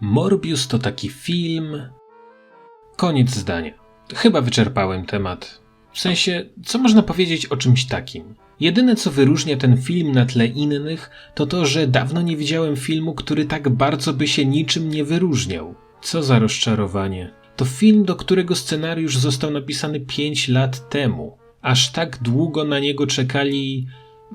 Morbius to taki film. Koniec zdania. Chyba wyczerpałem temat. W sensie, co można powiedzieć o czymś takim? Jedyne co wyróżnia ten film na tle innych, to to, że dawno nie widziałem filmu, który tak bardzo by się niczym nie wyróżniał. Co za rozczarowanie. To film, do którego scenariusz został napisany 5 lat temu. Aż tak długo na niego czekali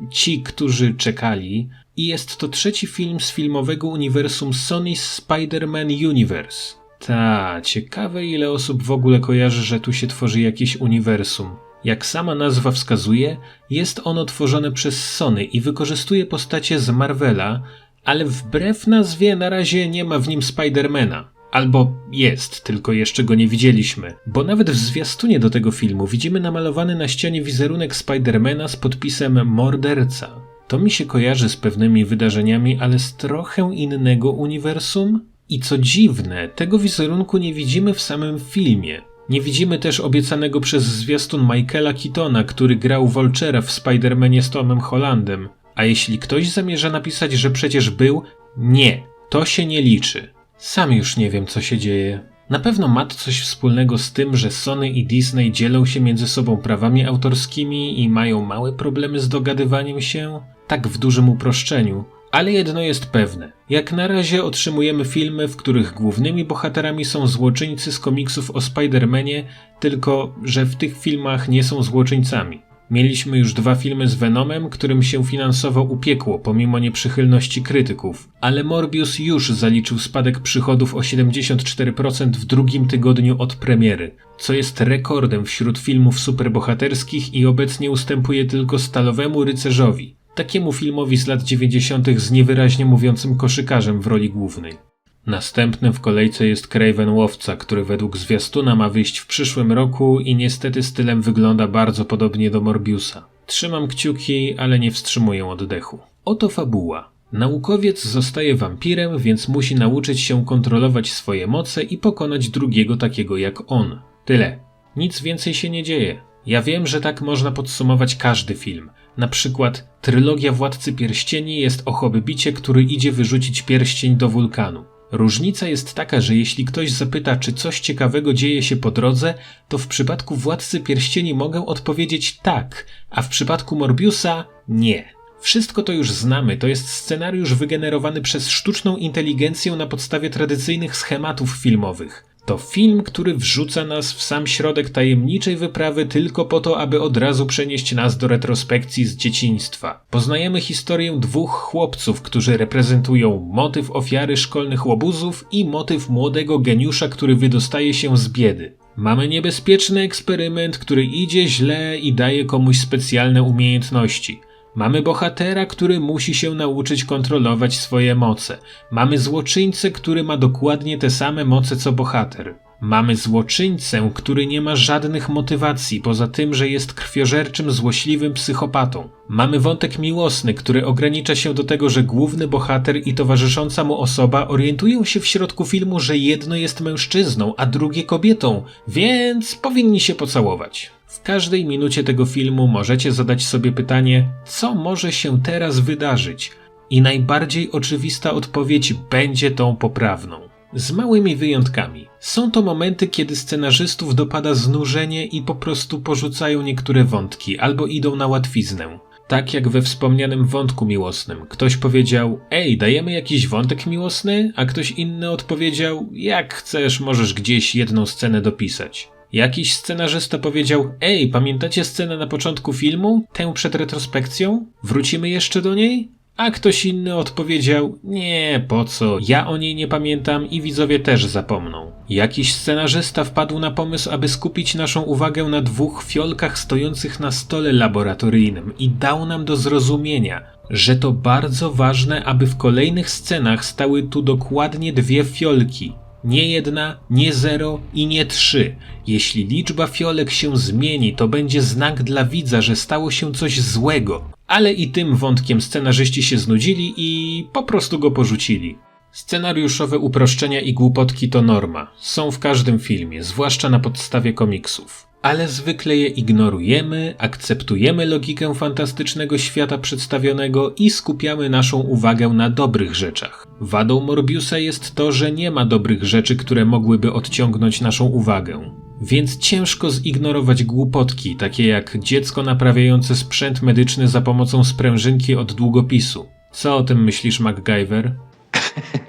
ci, którzy czekali, i jest to trzeci film z filmowego uniwersum Sony's Spider-Man Universe. Ta, ciekawe ile osób w ogóle kojarzy, że tu się tworzy jakieś uniwersum. Jak sama nazwa wskazuje, jest ono tworzone przez Sony i wykorzystuje postacie z Marvela, ale wbrew nazwie na razie nie ma w nim Spidermana. Albo jest, tylko jeszcze go nie widzieliśmy. Bo nawet w zwiastunie do tego filmu widzimy namalowany na ścianie wizerunek Spidermana z podpisem Morderca. To mi się kojarzy z pewnymi wydarzeniami, ale z trochę innego uniwersum. I co dziwne, tego wizerunku nie widzimy w samym filmie. Nie widzimy też obiecanego przez zwiastun Michaela Keatona, który grał Vulture'a w Spider-Manie z Tomem Hollandem. A jeśli ktoś zamierza napisać, że przecież był, nie, to się nie liczy. Sam już nie wiem, co się dzieje. Na pewno ma to coś wspólnego z tym, że Sony i Disney dzielą się między sobą prawami autorskimi i mają małe problemy z dogadywaniem się, tak w dużym uproszczeniu. Ale jedno jest pewne. Jak na razie otrzymujemy filmy, w których głównymi bohaterami są złoczyńcy z komiksów o Spider-Manie, tylko że w tych filmach nie są złoczyńcami. Mieliśmy już dwa filmy z Venomem, którym się finansowo upiekło pomimo nieprzychylności krytyków, ale Morbius już zaliczył spadek przychodów o 74% w drugim tygodniu od premiery, co jest rekordem wśród filmów superbohaterskich i obecnie ustępuje tylko Stalowemu Rycerzowi, takiemu filmowi z lat 90. z niewyraźnie mówiącym koszykarzem w roli głównej. Następnym w kolejce jest Craven Łowca, który według zwiastuna ma wyjść w przyszłym roku i niestety stylem wygląda bardzo podobnie do Morbiusa. Trzymam kciuki, ale nie wstrzymuję oddechu. Oto fabuła. Naukowiec zostaje wampirem, więc musi nauczyć się kontrolować swoje moce i pokonać drugiego takiego jak on. Tyle. Nic więcej się nie dzieje. Ja wiem, że tak można podsumować każdy film. Na przykład trylogia Władcy Pierścieni jest o hobbybicie, który idzie wyrzucić pierścień do wulkanu. Różnica jest taka, że jeśli ktoś zapyta, czy coś ciekawego dzieje się po drodze, to w przypadku Władcy Pierścieni mogę odpowiedzieć tak, a w przypadku Morbiusa nie. Wszystko to już znamy, to jest scenariusz wygenerowany przez sztuczną inteligencję na podstawie tradycyjnych schematów filmowych. To film, który wrzuca nas w sam środek tajemniczej wyprawy tylko po to, aby od razu przenieść nas do retrospekcji z dzieciństwa. Poznajemy historię dwóch chłopców, którzy reprezentują motyw ofiary szkolnych łobuzów i motyw młodego geniusza, który wydostaje się z biedy. Mamy niebezpieczny eksperyment, który idzie źle i daje komuś specjalne umiejętności. Mamy bohatera, który musi się nauczyć kontrolować swoje moce. Mamy złoczyńcę, który ma dokładnie te same moce co bohater. Mamy złoczyńcę, który nie ma żadnych motywacji, poza tym, że jest krwiożerczym, złośliwym psychopatą. Mamy wątek miłosny, który ogranicza się do tego, że główny bohater i towarzysząca mu osoba orientują się w środku filmu, że jedno jest mężczyzną, a drugie kobietą, więc powinni się pocałować. W każdej minucie tego filmu możecie zadać sobie pytanie, co może się teraz wydarzyć, i najbardziej oczywista odpowiedź będzie tą poprawną. Z małymi wyjątkami. Są to momenty, kiedy scenarzystów dopada znużenie i po prostu porzucają niektóre wątki albo idą na łatwiznę. Tak jak we wspomnianym wątku miłosnym. Ktoś powiedział, ej, dajemy jakiś wątek miłosny, a ktoś inny odpowiedział, jak chcesz, możesz gdzieś jedną scenę dopisać. Jakiś scenarzysta powiedział: Ej, pamiętacie scenę na początku filmu? Tę przed retrospekcją? Wrócimy jeszcze do niej? A ktoś inny odpowiedział: Nie, po co? Ja o niej nie pamiętam i widzowie też zapomną. Jakiś scenarzysta wpadł na pomysł, aby skupić naszą uwagę na dwóch fiolkach stojących na stole laboratoryjnym i dał nam do zrozumienia, że to bardzo ważne, aby w kolejnych scenach stały tu dokładnie dwie fiolki. Nie jedna, nie zero i nie trzy. Jeśli liczba fiolek się zmieni, to będzie znak dla widza, że stało się coś złego. Ale i tym wątkiem scenarzyści się znudzili i po prostu go porzucili. Scenariuszowe uproszczenia i głupotki to norma. Są w każdym filmie, zwłaszcza na podstawie komiksów. ale zwykle je ignorujemy, akceptujemy logikę fantastycznego świata przedstawionego i skupiamy naszą uwagę na dobrych rzeczach. Wadą Morbiusa jest to, że nie ma dobrych rzeczy, które mogłyby odciągnąć naszą uwagę. Więc ciężko zignorować głupotki, takie jak dziecko naprawiające sprzęt medyczny za pomocą sprężynki od długopisu. Co o tym myślisz, MacGyver?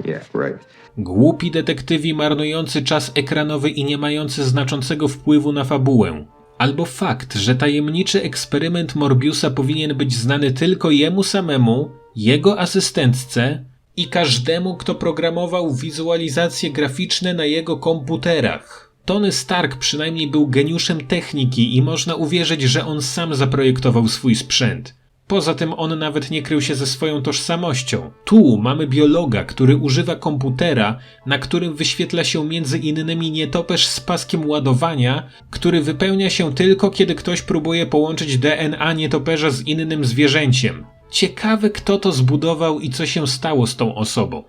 Yeah, right. Głupi detektywi marnujący czas ekranowy i nie mający znaczącego wpływu na fabułę. Albo fakt, że tajemniczy eksperyment Morbiusa powinien być znany tylko jemu samemu, jego asystentce i każdemu, kto programował wizualizacje graficzne na jego komputerach. Tony Stark przynajmniej był geniuszem techniki i można uwierzyć, że on sam zaprojektował swój sprzęt. Poza tym on nawet nie krył się ze swoją tożsamością. Tu mamy biologa, który używa komputera, na którym wyświetla się między innymi nietoperz z paskiem ładowania, który wypełnia się tylko kiedy ktoś próbuje połączyć DNA nietoperza z innym zwierzęciem. Ciekawe kto to zbudował i co się stało z tą osobą.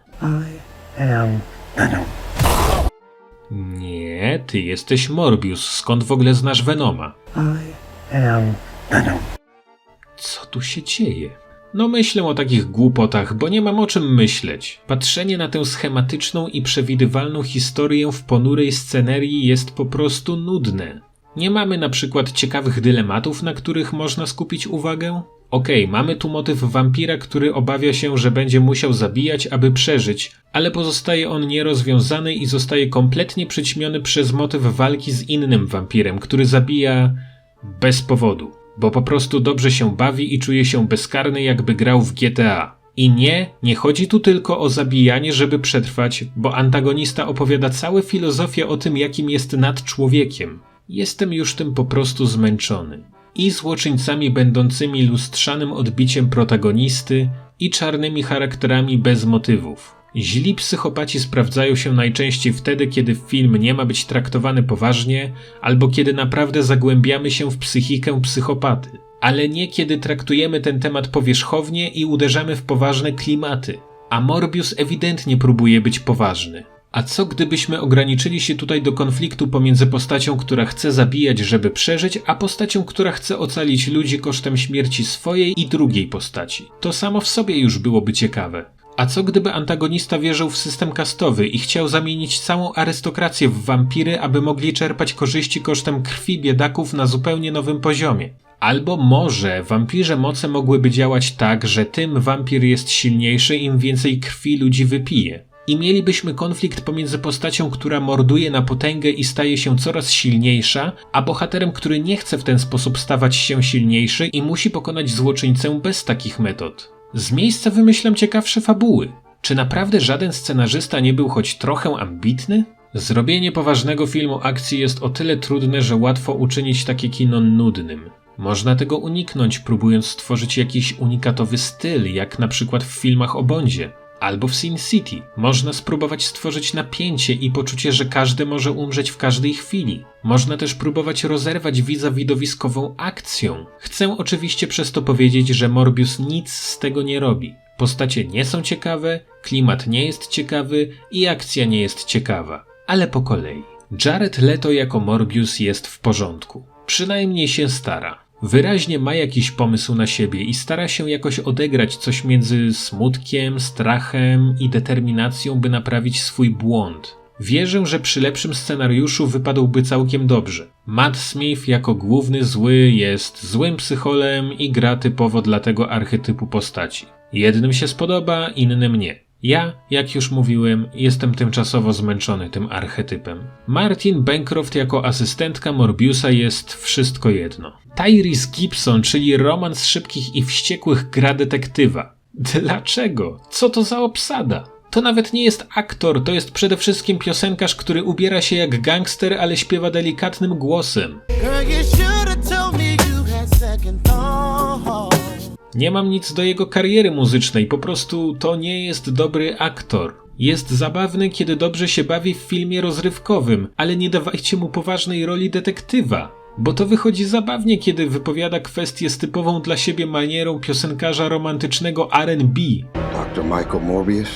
I am. Nie, ty jesteś Morbius, skąd w ogóle znasz Venoma? I am Venom. Co tu się dzieje? No myślę o takich głupotach, bo nie mam o czym myśleć. Patrzenie na tę schematyczną i przewidywalną historię w ponurej scenerii jest po prostu nudne. Nie mamy na przykład ciekawych dylematów, na których można skupić uwagę? Okej, mamy tu motyw wampira, który obawia się, że będzie musiał zabijać, aby przeżyć, ale pozostaje on nierozwiązany i zostaje kompletnie przyćmiony przez motyw walki z innym wampirem, który zabija bez powodu bo po prostu dobrze się bawi i czuje się bezkarny, jakby grał w GTA. I nie, nie chodzi tu tylko o zabijanie, żeby przetrwać, bo antagonista opowiada całe filozofię o tym, jakim jest nad człowiekiem. Jestem już tym po prostu zmęczony. I złoczyńcami będącymi lustrzanym odbiciem protagonisty, i czarnymi charakterami bez motywów. Źli psychopaci sprawdzają się najczęściej wtedy, kiedy film nie ma być traktowany poważnie, albo kiedy naprawdę zagłębiamy się w psychikę psychopaty, ale nie kiedy traktujemy ten temat powierzchownie i uderzamy w poważne klimaty. A Morbius ewidentnie próbuje być poważny. A co gdybyśmy ograniczyli się tutaj do konfliktu pomiędzy postacią, która chce zabijać, żeby przeżyć, a postacią, która chce ocalić ludzi kosztem śmierci swojej i drugiej postaci? To samo w sobie już byłoby ciekawe. A co gdyby antagonista wierzył w system kastowy i chciał zamienić całą arystokrację w wampiry, aby mogli czerpać korzyści kosztem krwi biedaków na zupełnie nowym poziomie? Albo może wampirze moce mogłyby działać tak, że tym wampir jest silniejszy, im więcej krwi ludzi wypije. I mielibyśmy konflikt pomiędzy postacią, która morduje na potęgę i staje się coraz silniejsza, a bohaterem, który nie chce w ten sposób stawać się silniejszy i musi pokonać złoczyńcę bez takich metod. Z miejsca wymyślam ciekawsze fabuły. Czy naprawdę żaden scenarzysta nie był choć trochę ambitny? Zrobienie poważnego filmu akcji jest o tyle trudne, że łatwo uczynić takie kino nudnym. Można tego uniknąć, próbując stworzyć jakiś unikatowy styl, jak na przykład w filmach o Bondzie albo w Sin City. Można spróbować stworzyć napięcie i poczucie, że każdy może umrzeć w każdej chwili. Można też próbować rozerwać widza widowiskową akcją. Chcę oczywiście przez to powiedzieć, że Morbius nic z tego nie robi. Postacie nie są ciekawe, klimat nie jest ciekawy i akcja nie jest ciekawa. Ale po kolei. Jared Leto jako Morbius jest w porządku. Przynajmniej się stara. Wyraźnie ma jakiś pomysł na siebie i stara się jakoś odegrać coś między smutkiem, strachem i determinacją, by naprawić swój błąd. Wierzę, że przy lepszym scenariuszu wypadłby całkiem dobrze. Matt Smith jako główny zły jest złym psycholem i gra typowo dla tego archetypu postaci. Jednym się spodoba, innym nie. Ja, jak już mówiłem, jestem tymczasowo zmęczony tym archetypem. Martin Bancroft jako asystentka Morbiusa jest wszystko jedno. Tyrese Gibson, czyli romans szybkich i wściekłych gra detektywa. Dlaczego? Co to za obsada? To nawet nie jest aktor, to jest przede wszystkim piosenkarz, który ubiera się jak gangster, ale śpiewa delikatnym głosem. Nie mam nic do jego kariery muzycznej, po prostu to nie jest dobry aktor. Jest zabawny, kiedy dobrze się bawi w filmie rozrywkowym, ale nie dawajcie mu poważnej roli detektywa. Bo to wychodzi zabawnie, kiedy wypowiada kwestię z typową dla siebie manierą piosenkarza romantycznego RB. Dr. Michael Morbius,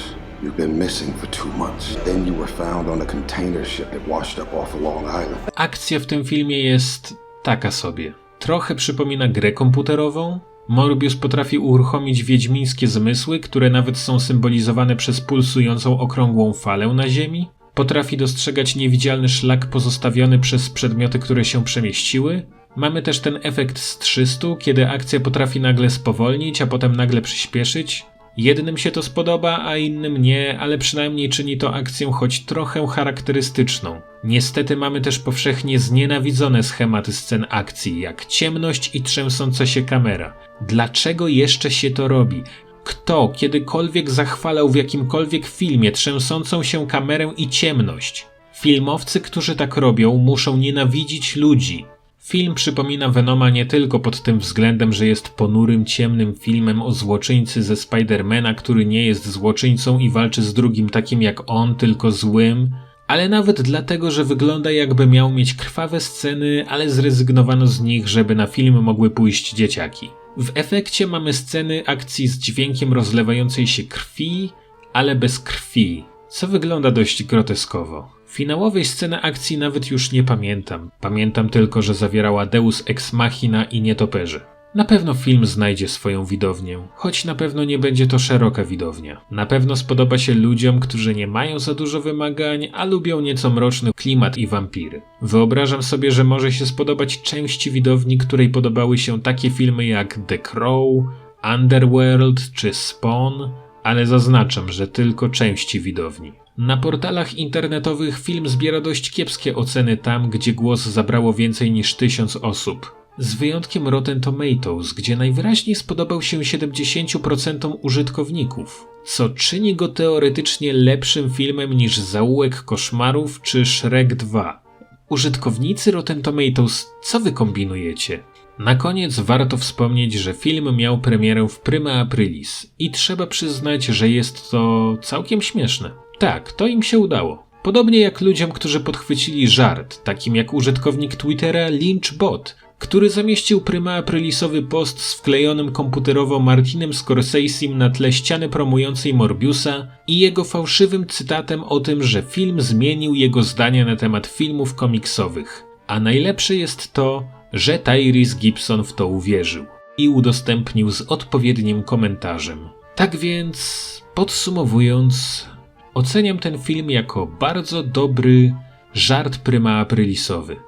You've been missing for two months. Then you were found on a container ship that washed up off of Long Island. Akcja w tym filmie jest taka sobie. Trochę przypomina grę komputerową. Morbius potrafi uruchomić wiedźmińskie zmysły, które nawet są symbolizowane przez pulsującą okrągłą falę na ziemi. Potrafi dostrzegać niewidzialny szlak pozostawiony przez przedmioty, które się przemieściły. Mamy też ten efekt z 300, kiedy akcja potrafi nagle spowolnić, a potem nagle przyspieszyć. Jednym się to spodoba, a innym nie, ale przynajmniej czyni to akcję choć trochę charakterystyczną. Niestety mamy też powszechnie znienawidzone schematy scen akcji, jak ciemność i trzęsąca się kamera. Dlaczego jeszcze się to robi? Kto kiedykolwiek zachwalał w jakimkolwiek filmie trzęsącą się kamerę i ciemność? Filmowcy, którzy tak robią, muszą nienawidzić ludzi. Film przypomina Venoma nie tylko pod tym względem, że jest ponurym, ciemnym filmem o złoczyńcy ze Spidermana, który nie jest złoczyńcą i walczy z drugim takim jak on, tylko złym, ale nawet dlatego, że wygląda jakby miał mieć krwawe sceny, ale zrezygnowano z nich, żeby na film mogły pójść dzieciaki. W efekcie mamy sceny akcji z dźwiękiem rozlewającej się krwi, ale bez krwi, co wygląda dość groteskowo. Finałowej sceny akcji nawet już nie pamiętam. Pamiętam tylko, że zawierała Deus Ex Machina i nietoperze. Na pewno film znajdzie swoją widownię, choć na pewno nie będzie to szeroka widownia. Na pewno spodoba się ludziom, którzy nie mają za dużo wymagań, a lubią nieco mroczny klimat i wampiry. Wyobrażam sobie, że może się spodobać części widowni, której podobały się takie filmy jak The Crow, Underworld czy Spawn, ale zaznaczam, że tylko części widowni. Na portalach internetowych film zbiera dość kiepskie oceny tam, gdzie głos zabrało więcej niż tysiąc osób. Z wyjątkiem Rotten Tomatoes, gdzie najwyraźniej spodobał się 70% użytkowników, co czyni go teoretycznie lepszym filmem niż Zaułek Koszmarów czy Shrek 2. Użytkownicy Rotten Tomatoes, co wy kombinujecie? Na koniec warto wspomnieć, że film miał premierę w Prima Aprilis i trzeba przyznać, że jest to całkiem śmieszne. Tak, to im się udało. Podobnie jak ludziom, którzy podchwycili żart, takim jak użytkownik Twittera Lynchbot, który zamieścił Prima Aprilisowy post z wklejonym komputerowo Martinem Scorsese'im na tle ściany promującej Morbiusa i jego fałszywym cytatem o tym, że film zmienił jego zdania na temat filmów komiksowych. A najlepsze jest to, że Tyrese Gibson w to uwierzył i udostępnił z odpowiednim komentarzem. Tak więc, podsumowując, oceniam ten film jako bardzo dobry żart Prima Aprilisowy.